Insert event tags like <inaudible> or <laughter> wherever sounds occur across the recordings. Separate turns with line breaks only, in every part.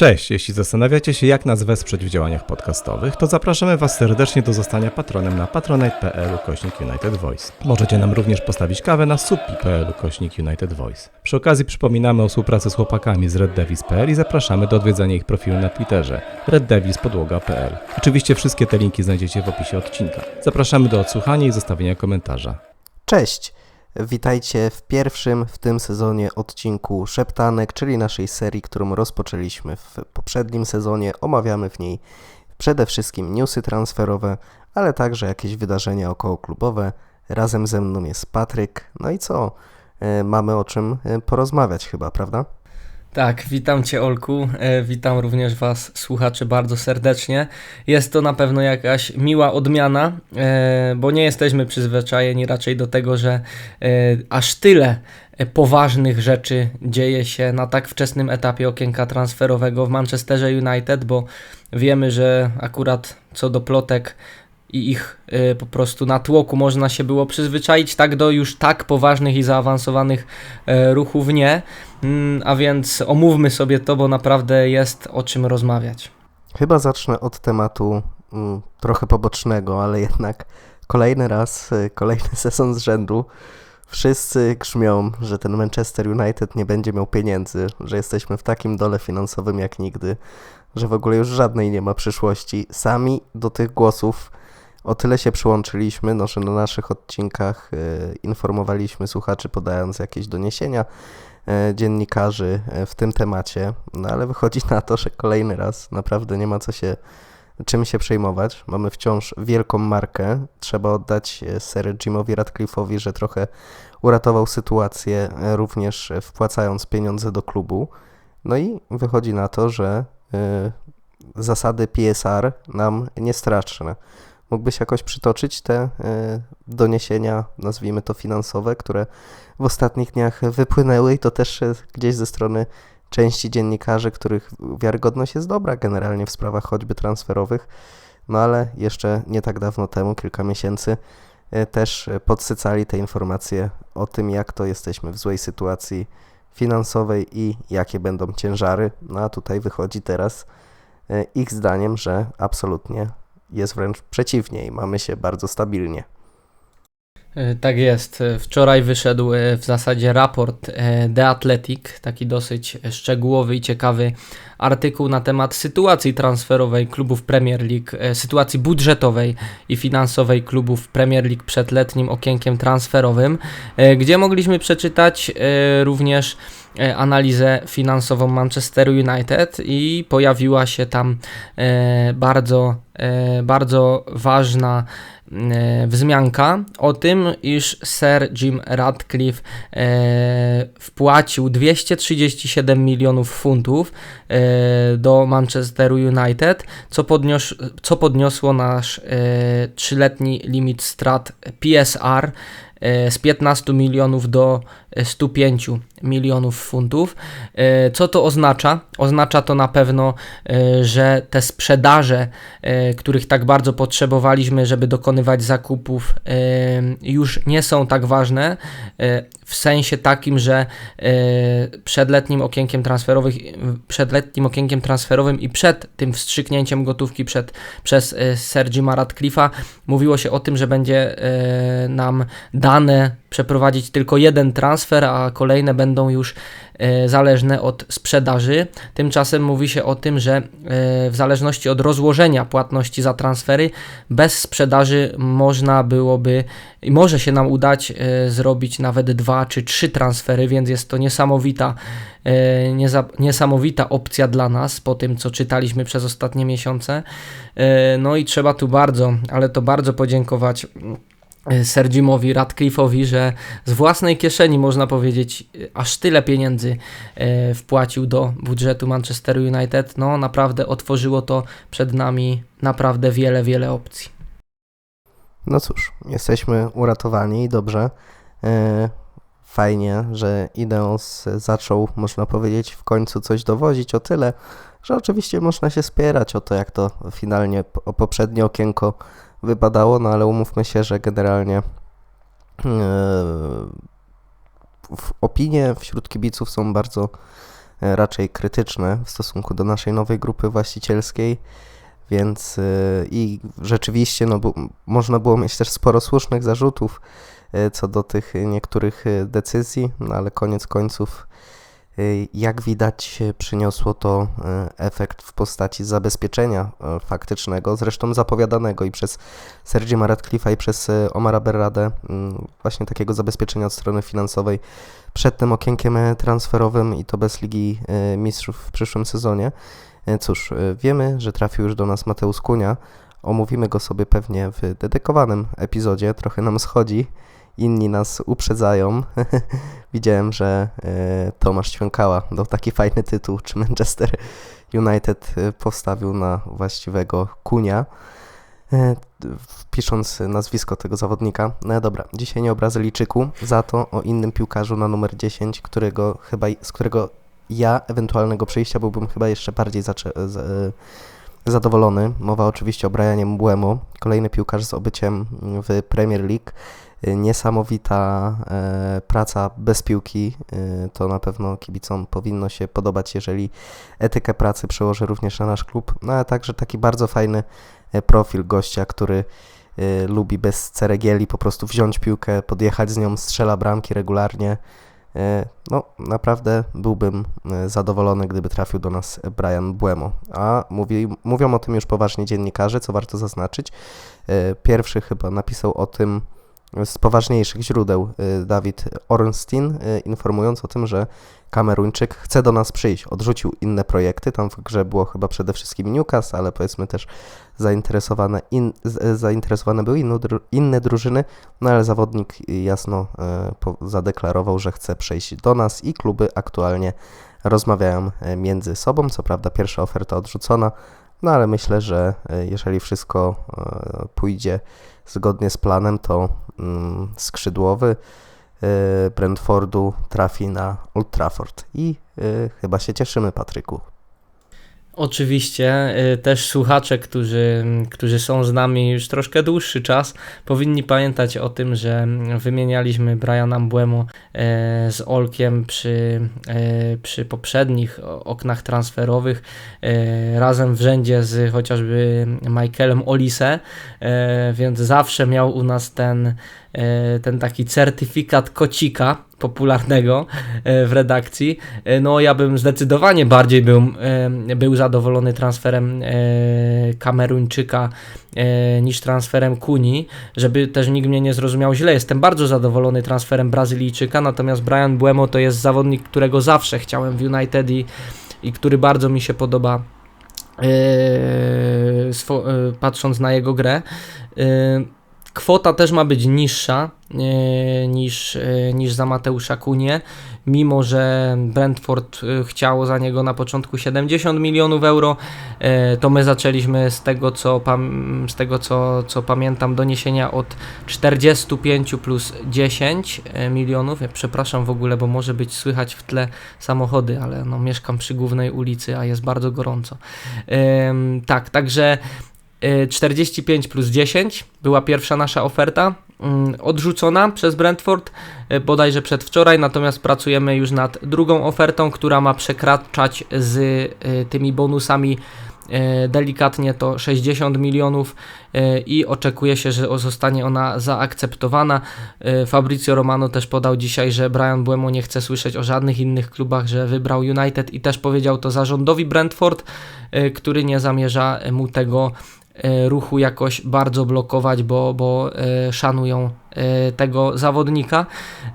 Cześć, jeśli zastanawiacie się jak nas wesprzeć w działaniach podcastowych, to zapraszamy Was serdecznie do zostania patronem na patronite.pl kośnik United Voice. Możecie nam również postawić kawę na supi.pl kośnik United Voice. Przy okazji przypominamy o współpracy z chłopakami z reddevis.pl i zapraszamy do odwiedzania ich profilu na Twitterze reddevispodłoga.pl. Oczywiście wszystkie te linki znajdziecie w opisie odcinka. Zapraszamy do odsłuchania i zostawienia komentarza.
Cześć! Witajcie w pierwszym w tym sezonie odcinku Szeptanek, czyli naszej serii, którą rozpoczęliśmy w poprzednim sezonie. Omawiamy w niej przede wszystkim newsy transferowe, ale także jakieś wydarzenia okołoklubowe. Razem ze mną jest Patryk. No i co? E, Mamy o czym e, porozmawiać chyba, prawda?
Tak, witam Cię Olku, e, witam również Was słuchacze bardzo serdecznie. Jest to na pewno jakaś miła odmiana, e, bo nie jesteśmy przyzwyczajeni raczej do tego, że e, aż tyle poważnych rzeczy dzieje się na tak wczesnym etapie okienka transferowego w Manchesterze United, bo wiemy, że akurat co do plotek i ich y, po prostu natłoku można się było przyzwyczaić, tak do już tak poważnych i zaawansowanych e, ruchów nie. Mm, a więc omówmy sobie to, bo naprawdę jest o czym rozmawiać.
Chyba zacznę od tematu mm, trochę pobocznego, ale jednak kolejny raz, y, kolejny <laughs> sezon z rzędu. Wszyscy grzmią, że ten Manchester United nie będzie miał pieniędzy, że jesteśmy w takim dole finansowym jak nigdy, że w ogóle już żadnej nie ma przyszłości. Sami do tych głosów o tyle się przyłączyliśmy, no, że na naszych odcinkach y, informowaliśmy słuchaczy, podając jakieś doniesienia y, dziennikarzy y, w tym temacie, no ale wychodzi na to, że kolejny raz naprawdę nie ma co się czym się przejmować. Mamy wciąż wielką markę. Trzeba oddać e, Sir Jimowi Radcliffe'owi, że trochę uratował sytuację, e, również e, wpłacając pieniądze do klubu. No i wychodzi na to, że e, zasady PSR nam nie straszne. Mógłbyś jakoś przytoczyć te e, doniesienia, nazwijmy to finansowe, które w ostatnich dniach wypłynęły i to też e, gdzieś ze strony części dziennikarzy, których wiarygodność jest dobra generalnie w sprawach choćby transferowych, no ale jeszcze nie tak dawno temu, kilka miesięcy, e, też podsycali te informacje o tym, jak to jesteśmy w złej sytuacji finansowej i jakie będą ciężary. No a tutaj wychodzi teraz ich zdaniem, że absolutnie jest wręcz przeciwnie i mamy się bardzo stabilnie.
E, Tak jest. E, Wczoraj wyszedł e, w zasadzie raport The Athletic, taki dosyć szczegółowy i ciekawy artykuł na temat sytuacji transferowej klubów Premier League, sytuacji budżetowej i finansowej klubów Premier League przed letnim okienkiem transferowym, gdzie mogliśmy przeczytać również analizę finansową Manchesteru United i pojawiła się tam bardzo, bardzo ważna wzmianka o tym, iż Sir Jim Radcliffe e, wpłacił 237 milionów funtów e, do Manchesteru United, co, podnios, co podniosło nasz e, trzyletni limit strat PSR e, z 15 milionów do e, 105 milionów funtów. E, Co to oznacza? Oznacza to na pewno, e, że te sprzedaże, e, których tak bardzo potrzebowaliśmy, żeby dokonywać zakupów, już nie są tak ważne. W sensie takim, że przed letnim okienkiem transferowym, przed letnim okienkiem transferowym i przed tym wstrzyknięciem gotówki przed, przez Sir Jima Radcliffe'a mówiło się o tym, że będzie nam dane przeprowadzić tylko jeden transfer, a kolejne będą już e, zależne od sprzedaży. Tymczasem mówi się o tym, że e, w zależności od rozłożenia płatności za transfery, bez sprzedaży można byłoby i może się nam udać e, zrobić nawet dwa czy trzy transfery, więc jest to niesamowita, niesamowita opcja dla nas po tym, co czytaliśmy przez ostatnie miesiące. No i trzeba tu bardzo, ale to bardzo podziękować Sir Jimowi Radcliffe'owi, że z własnej kieszeni, można powiedzieć, e, aż tyle pieniędzy e, wpłacił do budżetu Manchester United. No naprawdę otworzyło to przed nami naprawdę wiele, wiele opcji.
No cóż, jesteśmy uratowani i dobrze. Fajnie, że Ideos zaczął, można powiedzieć, w końcu coś dowozić o tyle, że oczywiście można się spierać o to, jak to finalnie o poprzednie okienko wypadało, no ale umówmy się, że generalnie e, opinie wśród kibiców są bardzo e, raczej krytyczne w stosunku do naszej nowej grupy właścicielskiej, więc e, i rzeczywiście no, można było mieć też sporo słusznych zarzutów co do tych niektórych decyzji, no ale koniec końców Jak widać, y, przyniosło to y, efekt w postaci zabezpieczenia y, faktycznego, zresztą zapowiadanego i przez Sergio Radcliffe'a i przez y, Omara Berradę, właśnie takiego zabezpieczenia od strony finansowej przed tym okienkiem y, transferowym i to bez Ligi y, Mistrzów w przyszłym sezonie. Y, Cóż, y, wiemy, że trafił już do nas Mateusz Kunia. Omówimy go sobie pewnie w dedykowanym epizodzie, trochę nam schodzi inni nas uprzedzają. <laughs> Widziałem, że e, Tomasz Ćwiąkała dał taki fajny tytuł, czy Manchester United e, postawił na właściwego kunia, e, pisząc nazwisko tego zawodnika. No dobra, dzisiaj nie o Brazylijczyku, za to o innym piłkarzu na numer 10, którego chyba, z którego ja ewentualnego przyjścia byłbym chyba jeszcze bardziej zadowolony. Mowa oczywiście o Brianie Mbuemo, kolejny piłkarz z obyciem w Premier League. Y, Niesamowita e, praca bez piłki, y, to na pewno kibicom powinno się podobać, jeżeli etykę pracy przełoży również na nasz klub, no ale także taki bardzo fajny e, profil gościa, który y, lubi bez ceregieli po prostu wziąć piłkę, podjechać z nią, strzela bramki regularnie. E, No, naprawdę byłbym e, zadowolony, gdyby trafił do nas Brian Buemo. A mówi, mówią o tym już poważnie dziennikarze, co warto zaznaczyć. E, Pierwszy chyba napisał o tym z poważniejszych źródeł y, Dawid Ornstein, y, informując o tym, że Kameruńczyk chce do nas przyjść. Odrzucił inne projekty, tam w grze było chyba przede wszystkim Newcastle, ale powiedzmy też zainteresowane, in, z- zainteresowane były inne, dru- inne drużyny, no ale zawodnik y, jasno y, zadeklarował, że chce przejść do nas i kluby aktualnie rozmawiają y, między sobą. Co prawda pierwsza oferta odrzucona, no ale myślę, że y, jeżeli wszystko y, pójdzie zgodnie z planem, to mm, skrzydłowy y, Brentfordu trafi na Old Trafford. I y, chyba się cieszymy, Patryku.
Oczywiście y, też słuchacze, którzy, którzy są z nami już troszkę dłuższy czas, powinni pamiętać o tym, że wymienialiśmy Briana Mbuemo e, z Olkiem przy, e, przy poprzednich oknach transferowych razem w rzędzie z chociażby Michaelem Olise, więc zawsze miał u nas ten, ten taki certyfikat kocika popularnego e, w redakcji. E, No ja bym zdecydowanie bardziej był, e, był zadowolony transferem e, Kameruńczyka e, niż transferem Kuni, żeby też nikt mnie nie zrozumiał źle. Jestem bardzo zadowolony transferem Brazylijczyka, natomiast Brian Buemo to jest zawodnik, którego zawsze chciałem w United i, i który bardzo mi się podoba e, e, patrząc na jego grę. E, Kwota też ma być niższa e, niż, e, niż za Mateusza Kunie, mimo że Brentford e, chciało za niego na początku 70 milionów euro, to my zaczęliśmy z tego co, z tego, co, co pamiętam doniesienia od 45 plus 10 e, milionów. Ja przepraszam w ogóle, bo może być słychać w tle samochody, ale no, mieszkam przy głównej ulicy, a jest bardzo gorąco. Tak, także 45 plus 10 była pierwsza nasza oferta. mm, Odrzucona przez Brentford e, bodajże przedwczoraj, natomiast pracujemy już nad drugą ofertą, która ma przekraczać z e, tymi bonusami delikatnie to 60 milionów i oczekuje się, że zostanie ona zaakceptowana. Fabrizio Romano też podał dzisiaj, że Brian Buemo nie chce słyszeć o żadnych innych klubach, że wybrał United i też powiedział to zarządowi Brentford, który nie zamierza mu tego ruchu jakoś bardzo blokować, bo, bo e, szanują e, tego zawodnika.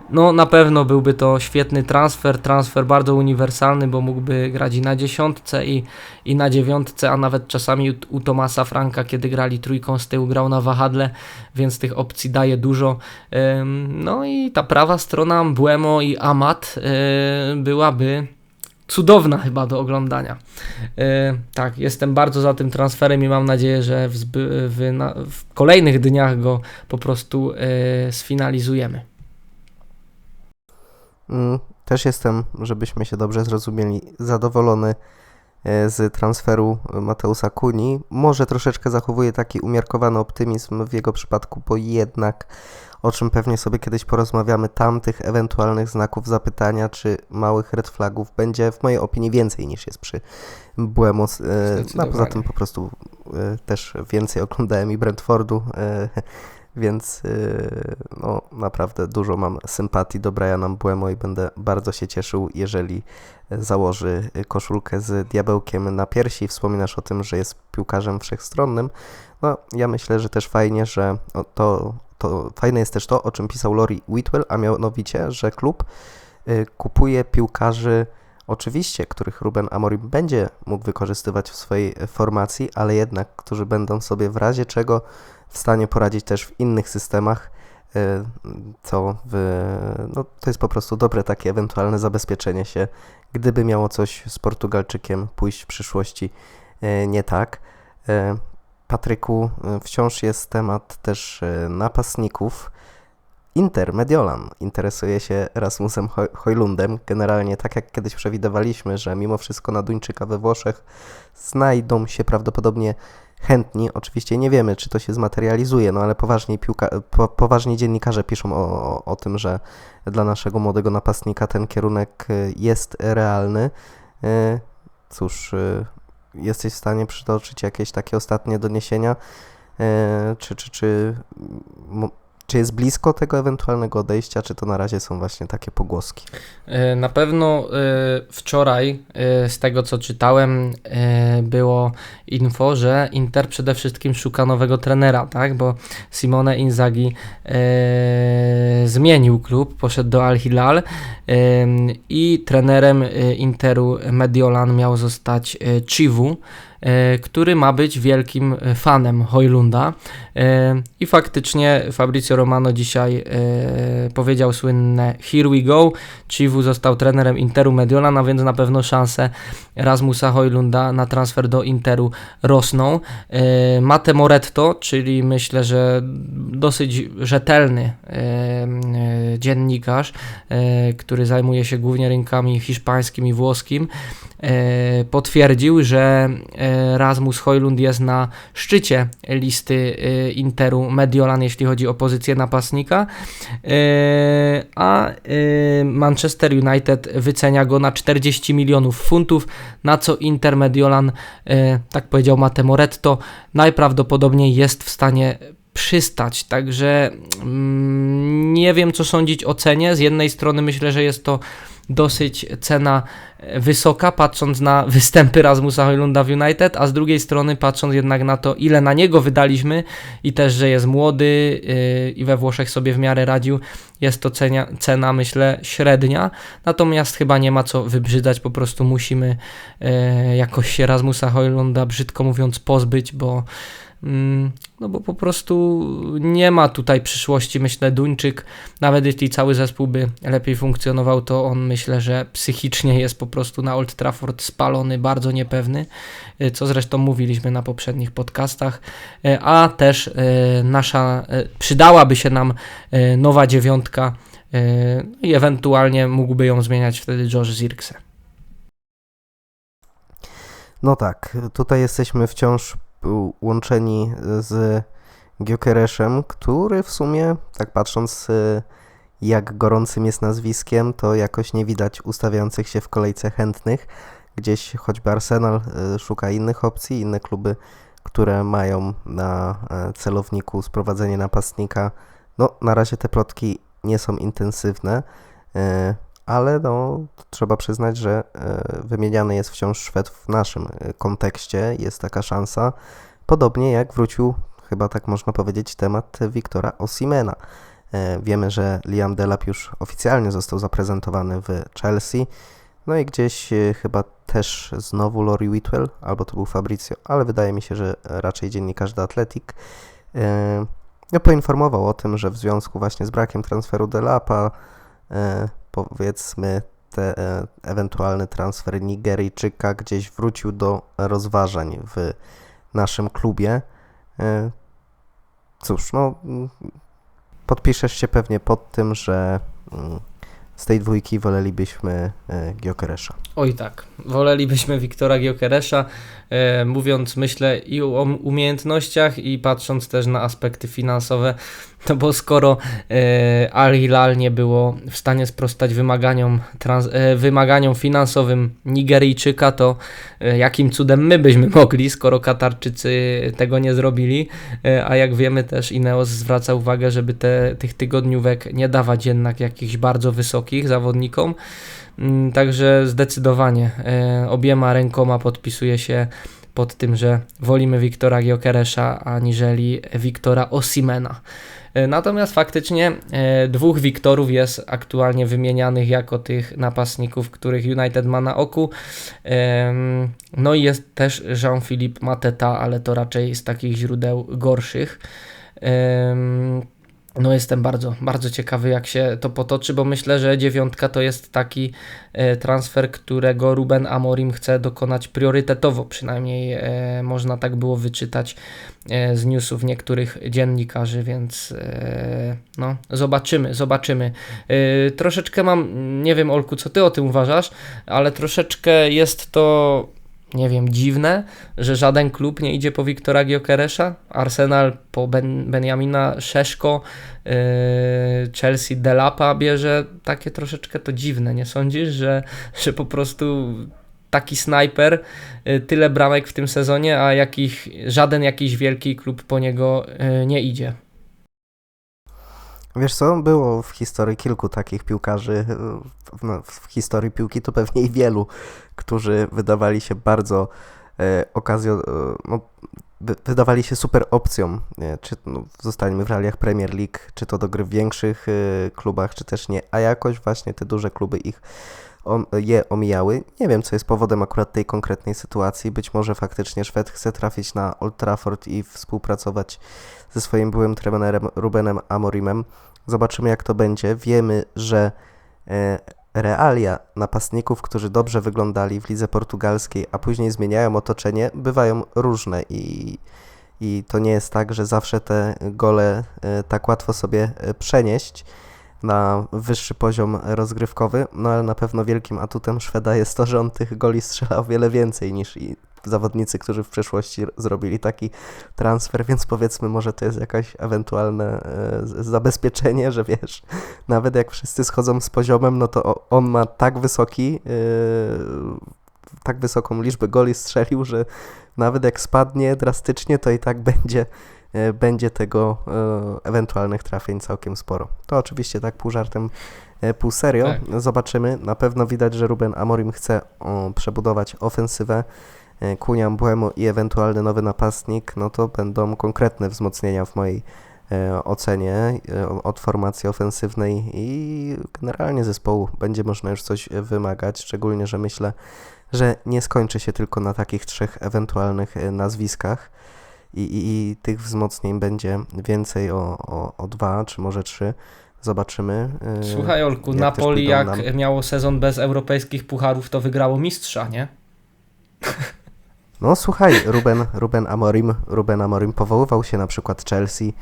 No na pewno byłby to świetny transfer, transfer bardzo uniwersalny, bo mógłby grać i na dziesiątce i, i na dziewiątce, a nawet czasami u, u Tomasa Franka, kiedy grali trójką z tyłu, grał na wahadle, więc tych opcji daje dużo. No i ta prawa strona Buemo i Amat byłaby cudowna chyba do oglądania. E, tak, jestem bardzo za tym transferem i mam nadzieję, że w, w, w kolejnych dniach go po prostu e, sfinalizujemy.
Mm, Też jestem, żebyśmy się dobrze zrozumieli, zadowolony z transferu Mateusa Kuni. Może troszeczkę zachowuje taki umiarkowany optymizm w jego przypadku, bo jednak, o czym pewnie sobie kiedyś porozmawiamy, tamtych ewentualnych znaków zapytania czy małych red flagów będzie w mojej opinii więcej niż jest przy Buemos. E, No, a poza tym po prostu e, też więcej oglądałem i Brentfordu, e, więc e, no, naprawdę dużo mam sympatii do Briana Buemo i będę bardzo się cieszył, jeżeli założy koszulkę z diabełkiem na piersi. Wspominasz o tym, że jest piłkarzem wszechstronnym. No, ja myślę, że też fajnie, że to, to fajne jest też to, o czym pisał Lori Whitwell, a mianowicie, że klub y, kupuje piłkarzy oczywiście, których Ruben Amorim będzie mógł wykorzystywać w swojej formacji, ale jednak, którzy będą sobie w razie czego w stanie poradzić też w innych systemach, y, co w, no, to jest po prostu dobre takie ewentualne zabezpieczenie się, gdyby miało coś z Portugalczykiem pójść w przyszłości y, nie tak. Y, Patryku, wciąż jest temat też napastników. Inter, Mediolan interesuje się Rasmusem Hoj- Hojlundem. Generalnie tak jak kiedyś przewidywaliśmy, że mimo wszystko na Duńczyka we Włoszech znajdą się prawdopodobnie chętni. Oczywiście nie wiemy, czy to się zmaterializuje, no ale poważni, piłka, po, dziennikarze piszą o, o, o tym, że dla naszego młodego napastnika ten kierunek y, jest realny. Y, Cóż, y, jesteś w stanie przytoczyć jakieś takie ostatnie doniesienia? Czy, czy, czy, czy jest blisko tego ewentualnego odejścia, czy to na razie są właśnie takie pogłoski?
E, Na pewno e, wczoraj, e, z tego co czytałem, było info, że Inter przede wszystkim szuka nowego trenera, tak? Bo Simone Inzaghi zmienił klub, poszedł do Al Hilal e, i trenerem Interu Mediolan miał zostać Chivu, który ma być wielkim e, fanem Hojlunda. E, I faktycznie Fabrizio Romano dzisiaj e, powiedział słynne Here we go. Chivu został trenerem Interu Mediolan, a więc na pewno szanse Rasmusa Hojlunda na transfer do Interu rosną. E, Mate Moretto, czyli myślę, że dosyć rzetelny e, e, dziennikarz, e, który zajmuje się głównie rynkami hiszpańskim i włoskim, e, potwierdził, że e, Rasmus Hojlund jest na szczycie listy e, Interu Mediolan, jeśli chodzi o pozycję napastnika, e, a e, Manchester United wycenia go na 40 milionów funtów, na co Inter Mediolan, tak powiedział Mate Moretto, najprawdopodobniej jest w stanie przystać. Także mm, nie wiem, co sądzić o cenie. Z jednej strony myślę, że jest to dosyć cena e, wysoka, patrząc na występy Rasmusa Hojlunda w United, a z drugiej strony patrząc jednak na to, ile na niego wydaliśmy i też, że jest młody yy, i we Włoszech sobie w miarę radził, jest to cenia, cena, myślę, średnia. Natomiast chyba nie ma co wybrzydzać, po prostu musimy yy, jakoś się Rasmusa Hojlunda, brzydko mówiąc, pozbyć, bo Mm, No bo po prostu nie ma tutaj przyszłości, myślę, Duńczyk, nawet jeśli cały zespół by lepiej funkcjonował, to on myślę, że psychicznie jest po prostu na Old Trafford spalony, bardzo niepewny, y, co zresztą mówiliśmy na poprzednich podcastach, y, a też y, nasza, przydałaby się nam nowa dziewiątka y, i ewentualnie mógłby ją zmieniać wtedy George Zirkse.
No tak, tutaj jesteśmy wciąż łączeni z Giokereszem, który w sumie, tak patrząc y, jak gorącym jest nazwiskiem, to jakoś nie widać ustawiających się w kolejce chętnych. Gdzieś choćby Arsenal y, szuka innych opcji, inne kluby, które mają na e, celowniku sprowadzenie napastnika. No, na razie te plotki nie są intensywne, y, ale no, trzeba przyznać, że e, wymieniany jest wciąż Szwed w naszym e, kontekście, jest taka szansa. Podobnie jak wrócił, chyba tak można powiedzieć, temat Wiktora Osimena. E, Wiemy, że Liam Delap już oficjalnie został zaprezentowany w Chelsea. No i gdzieś chyba też znowu Lori Whitwell, albo to był Fabrizio, ale wydaje mi się, że raczej dziennikarz The Athletic no, poinformował o tym, że w związku właśnie z brakiem transferu Delapa powiedzmy te, e, ewentualny transfer Nigeryjczyka gdzieś wrócił do rozważań w naszym klubie. E, Cóż, no podpiszesz się pewnie pod tym, że z tej dwójki wolelibyśmy e, Giokeresza.
Oj tak, wolelibyśmy Wiktora Giokeresza, mówiąc myślę i o umiejętnościach i patrząc też na aspekty finansowe, no bo skoro e, Al Hilal nie było w stanie sprostać wymaganiom, trans, e, wymaganiom finansowym Nigeryjczyka, to e, jakim cudem my byśmy mogli, skoro Katarczycy tego nie zrobili, e, a jak wiemy też Ineos zwraca uwagę, żeby te, tych tygodniówek nie dawać jednak jakichś bardzo wysokich zawodnikom, Mm, Także zdecydowanie e, obiema rękoma podpisuje się pod tym, że wolimy Wiktora Giokeresza aniżeli Wiktora Osimena. E, Natomiast faktycznie e, dwóch Wiktorów jest aktualnie wymienianych jako tych napastników, których United ma na oku. No i jest też Jean-Philippe Mateta, ale to raczej z takich źródeł gorszych. No jestem bardzo, bardzo ciekawy jak się to potoczy, bo myślę, że dziewiątka to jest taki e, transfer, którego Ruben Amorim chce dokonać priorytetowo, przynajmniej e, można tak było wyczytać e, z newsów niektórych dziennikarzy, więc no zobaczymy, zobaczymy. Troszeczkę mam, nie wiem Olku, co ty o tym uważasz, ale troszeczkę jest to nie wiem, dziwne, że żaden klub nie idzie po Wiktora Giokeresza. Arsenal po ben, Benjamina Szeszko, yy, Chelsea Delapa bierze. Takie troszeczkę to dziwne, nie sądzisz, że, że po prostu taki snajper, yy, tyle bramek w tym sezonie, a jakich, żaden jakiś wielki klub po niego yy, nie idzie.
Wiesz co, było w historii kilku takich piłkarzy, w, no, w historii piłki to pewnie i wielu, którzy wydawali się bardzo e, okazjo, e, no, wy, wydawali się super opcją, nie? czy no, zostańmy w realiach Premier League, czy to do gry w większych e, klubach, czy też nie, a jakoś właśnie te duże kluby ich je omijały. Nie wiem, co jest powodem akurat tej konkretnej sytuacji. Być może faktycznie Szwed chce trafić na Old Trafford i współpracować ze swoim byłym trenerem Rubenem Amorimem. Zobaczymy, jak to będzie. Wiemy, że e, realia napastników, którzy dobrze wyglądali w lidze portugalskiej, a później zmieniają otoczenie, bywają różne i, i to nie jest tak, że zawsze te gole e, tak łatwo sobie e, przenieść na wyższy poziom rozgrywkowy, no ale na pewno wielkim atutem Szweda jest to, że on tych goli strzela o wiele więcej niż i zawodnicy, którzy w przeszłości zrobili taki transfer, więc powiedzmy może to jest jakaś ewentualne e, zabezpieczenie, że wiesz, nawet jak wszyscy schodzą z poziomem, no to on ma tak wysoki, e, tak wysoką liczbę goli strzelił, że nawet jak spadnie drastycznie, to i tak będzie e, będzie tego e, ewentualnych trafień całkiem sporo. To oczywiście tak pół żartem, e, pół serio.
Tak.
Zobaczymy. Na pewno widać, że Ruben Amorim chce przebudować ofensywę. Kunia Mbuemo i ewentualny nowy napastnik, no to będą konkretne wzmocnienia w mojej ocenie od formacji ofensywnej i generalnie zespołu będzie można już coś wymagać, szczególnie, że myślę, że nie skończy się tylko na takich trzech ewentualnych e, nazwiskach i, i, i tych wzmocnień będzie więcej o, o, o dwa, czy może trzy. Zobaczymy. e,
Słuchaj Olku,
jak
Napoli jak
nam.
miało sezon bez europejskich pucharów, to wygrało mistrza, nie?
No słuchaj, Ruben, Ruben Amorim, Ruben Amorim powoływał się na przykład Chelsea,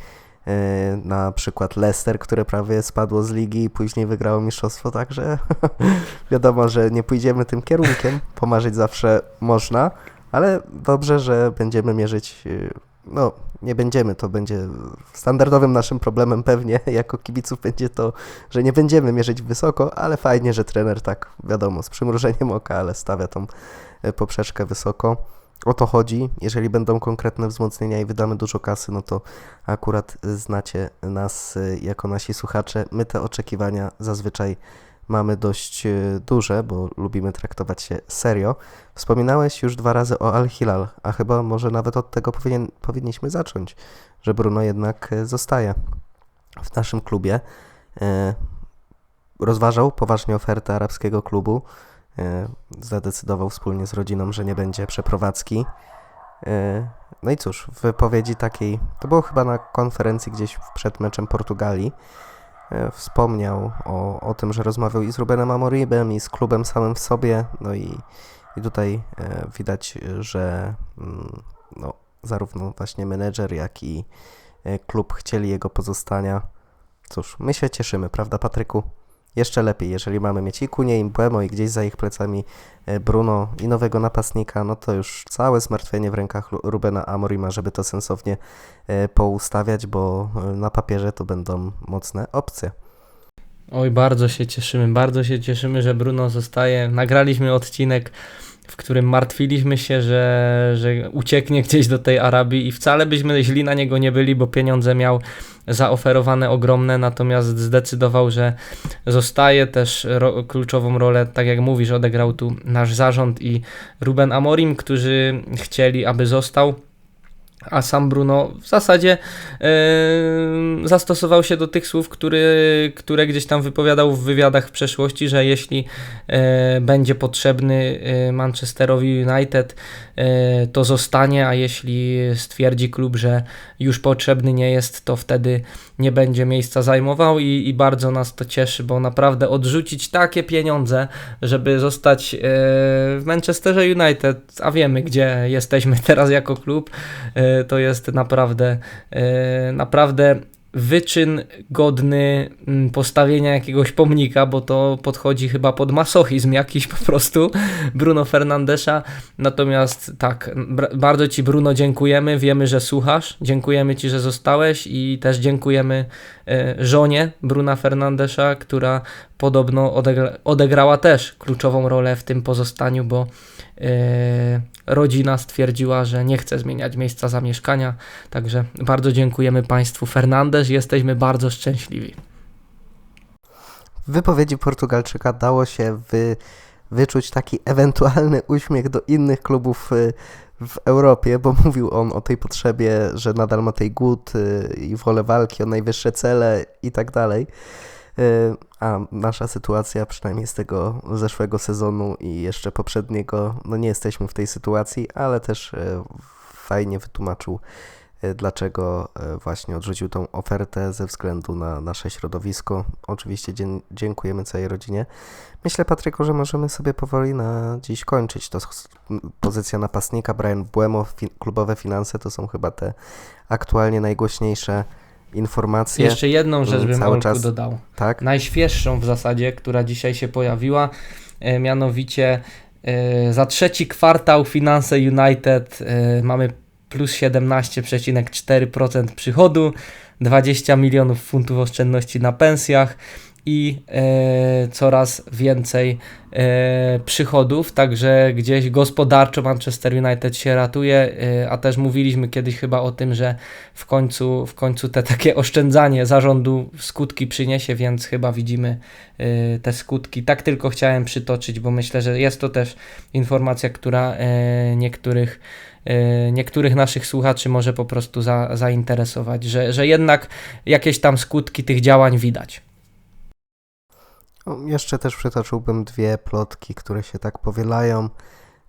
na przykład Leicester, które prawie spadło z ligi i później wygrało mistrzostwo, także <laughs> wiadomo, że nie pójdziemy tym kierunkiem, pomarzyć zawsze można, ale dobrze, że będziemy mierzyć, yy, no nie będziemy, to będzie standardowym naszym problemem pewnie <laughs> jako kibiców będzie to, że nie będziemy mierzyć wysoko, ale fajnie, że trener tak, wiadomo, z przymrużeniem oka, ale stawia tą yy, poprzeczkę wysoko. O to chodzi. Jeżeli będą konkretne wzmocnienia i wydamy dużo kasy, no to akurat znacie nas y, jako nasi słuchacze. My te oczekiwania zazwyczaj mamy dość y, duże, bo lubimy traktować się serio. Wspominałeś już dwa razy o Al-Hilal, a chyba może nawet od tego powinien, powinniśmy zacząć, że Bruno jednak y, zostaje w naszym klubie. Y, Rozważał poważnie ofertę arabskiego klubu. E, zadecydował wspólnie z rodziną, że nie będzie przeprowadzki. E, No i cóż, w wypowiedzi takiej, to było chyba na konferencji gdzieś przed meczem Portugalii, e, wspomniał o, o tym, że rozmawiał i z Rubenem Amorimem, i z klubem samym w sobie, no i, i tutaj e, widać, że mm, no, zarówno właśnie menedżer, jak i e, klub chcieli jego pozostania. Cóż, my się cieszymy, prawda Patryku? Jeszcze lepiej, jeżeli mamy mieć i Kunie, i Mbeumo i gdzieś za ich plecami e, Bruno i nowego napastnika, no to już całe zmartwienie w rękach Rubena Amorima, żeby to sensownie e, poustawiać, bo e, na papierze to będą mocne opcje.
Oj, bardzo się cieszymy, bardzo się cieszymy, że Bruno zostaje. Nagraliśmy odcinek, w którym martwiliśmy się, że, że ucieknie gdzieś do tej Arabii i wcale byśmy źli na niego nie byli, bo pieniądze miał zaoferowane ogromne, natomiast zdecydował, że zostaje też ro, kluczową rolę, tak jak mówisz, odegrał tu nasz zarząd i Ruben Amorim, którzy chcieli, aby został. A sam Bruno w zasadzie e, zastosował się do tych słów, który, które gdzieś tam wypowiadał w wywiadach w przeszłości, że jeśli e, będzie potrzebny e, Manchesterowi United, e, to zostanie, a jeśli stwierdzi klub, że już potrzebny nie jest, to wtedy nie będzie miejsca zajmował i, i bardzo nas to cieszy, bo naprawdę odrzucić takie pieniądze, żeby zostać w Manchesterze United, a wiemy gdzie jesteśmy <laughs> teraz jako klub, to jest naprawdę, e, naprawdę wyczyn godny mm, postawienia jakiegoś pomnika, bo to podchodzi chyba pod masochizm jakiś po prostu Bruno Fernandesza. Natomiast tak, bardzo Ci Bruno dziękujemy, wiemy, że słuchasz, dziękujemy Ci, że zostałeś i też dziękujemy e, żonie Bruna Fernandesza, która podobno odegra- odegrała też kluczową rolę w tym pozostaniu, bo rodzina stwierdziła, że nie chce zmieniać miejsca zamieszkania. Także bardzo dziękujemy Państwu Fernandez, jesteśmy bardzo szczęśliwi.
W wypowiedzi Portugalczyka dało się wy, wyczuć taki ewentualny uśmiech do innych klubów y, w Europie, bo mówił on o tej potrzebie, że nadal ma tej głód y, i wolę walki o najwyższe cele i tak dalej. Y, A nasza sytuacja, przynajmniej z tego zeszłego sezonu i jeszcze poprzedniego, no nie jesteśmy w tej sytuacji, ale też y, fajnie wytłumaczył, y, dlaczego właśnie odrzucił tą ofertę ze względu na nasze środowisko. Oczywiście dziękujemy całej rodzinie. Myślę, Patryku, że możemy sobie powoli na dziś kończyć. To pozycja napastnika, Brian Buemo, fi- klubowe finanse to są chyba te aktualnie najgłośniejsze informacje.
Jeszcze jedną rzecz
Mm,
bym
cały czas-
dodał.
Tak?
najświeższą w zasadzie, która dzisiaj się pojawiła, e, mianowicie e, za trzeci kwartał Finanse United e, mamy plus 17,4% przychodu, 20 milionów funtów oszczędności na pensjach i e, coraz więcej e, przychodów, także gdzieś gospodarczo Manchester United się ratuje, e, a też mówiliśmy kiedyś chyba o tym, że w końcu, w końcu te takie oszczędzanie zarządu skutki przyniesie, więc chyba widzimy y, te skutki. Tak tylko chciałem przytoczyć, bo myślę, że jest to też informacja, która y, niektórych, y, niektórych naszych słuchaczy może po prostu za, zainteresować, że, że jednak jakieś tam skutki tych działań widać.
O, Jeszcze też przytoczyłbym dwie plotki, które się tak powielają,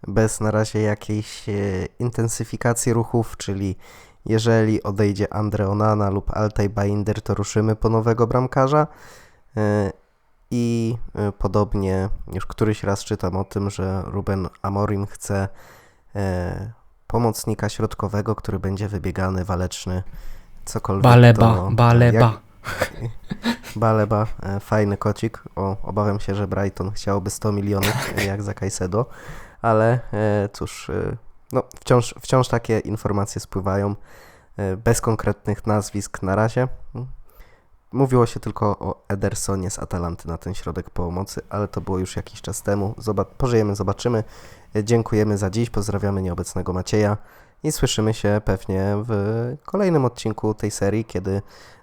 bez na razie jakiejś e, intensyfikacji ruchów, czyli jeżeli odejdzie Andre Onana lub Altaj Binder, to ruszymy po nowego bramkarza. E, I e, podobnie już któryś raz czytam o tym, że Ruben Amorim chce e, pomocnika środkowego, który będzie wybiegany, waleczny, cokolwiek.
Baleba,
to,
baleba.
jak- <laughs> Baleba, e, fajny kocik. O, obawiam się, że Brighton chciałoby 100 milionów, e, jak za Caicedo, ale e, cóż, e, no, wciąż, wciąż takie informacje spływają, bez konkretnych nazwisk na razie. Mówiło się tylko o Edersonie z Atalanty na ten środek pomocy, ale to było już jakiś czas temu. Zoba- pożyjemy, zobaczymy. Dziękujemy za dziś, pozdrawiamy nieobecnego Macieja i słyszymy się pewnie w kolejnym odcinku tej serii, kiedy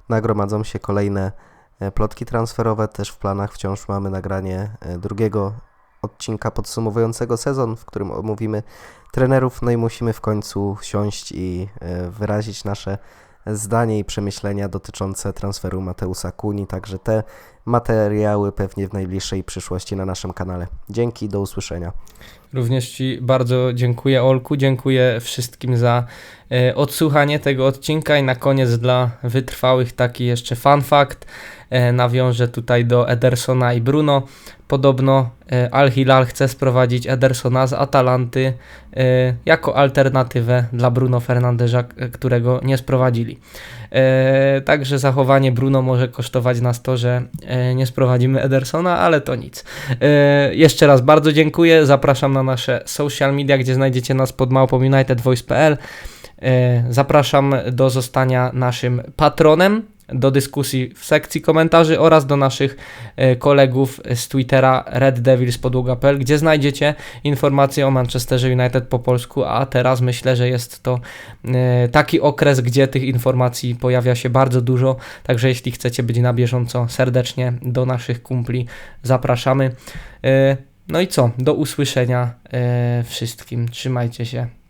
nagromadzą się kolejne e, plotki transferowe. Też w planach wciąż mamy nagranie e, drugiego odcinka podsumowującego sezon, w którym omówimy trenerów. No i musimy w końcu siąść i e, wyrazić nasze zdanie i przemyślenia dotyczące transferu Mateusa Kuni. Także te materiały pewnie w najbliższej przyszłości na naszym kanale. Dzięki, do usłyszenia.
Również Ci bardzo dziękuję, Olku. Dziękuję wszystkim za e, odsłuchanie tego odcinka i na koniec dla wytrwałych taki jeszcze fun fact. E, nawiążę tutaj do Edersona i Bruno. Podobno e, Al Hilal chce sprowadzić Edersona z Atalanty e, jako alternatywę dla Bruno Fernandesza, którego nie sprowadzili. Także zachowanie Bruno może kosztować nas to, że nie sprowadzimy Edersona, ale to nic. Jeszcze raz bardzo dziękuję. Zapraszam na nasze social media, gdzie znajdziecie nas pod. E, Zapraszam do zostania naszym patronem, do dyskusji w sekcji komentarzy oraz do naszych e, kolegów z Twittera Red Devils podłoga.pl, gdzie znajdziecie informacje o Manchesterze United po polsku, a teraz myślę, że jest to e, taki okres, gdzie tych informacji pojawia się bardzo dużo, także jeśli chcecie być na bieżąco, serdecznie do naszych kumpli zapraszamy. E, No i co, do usłyszenia wszystkim, trzymajcie się.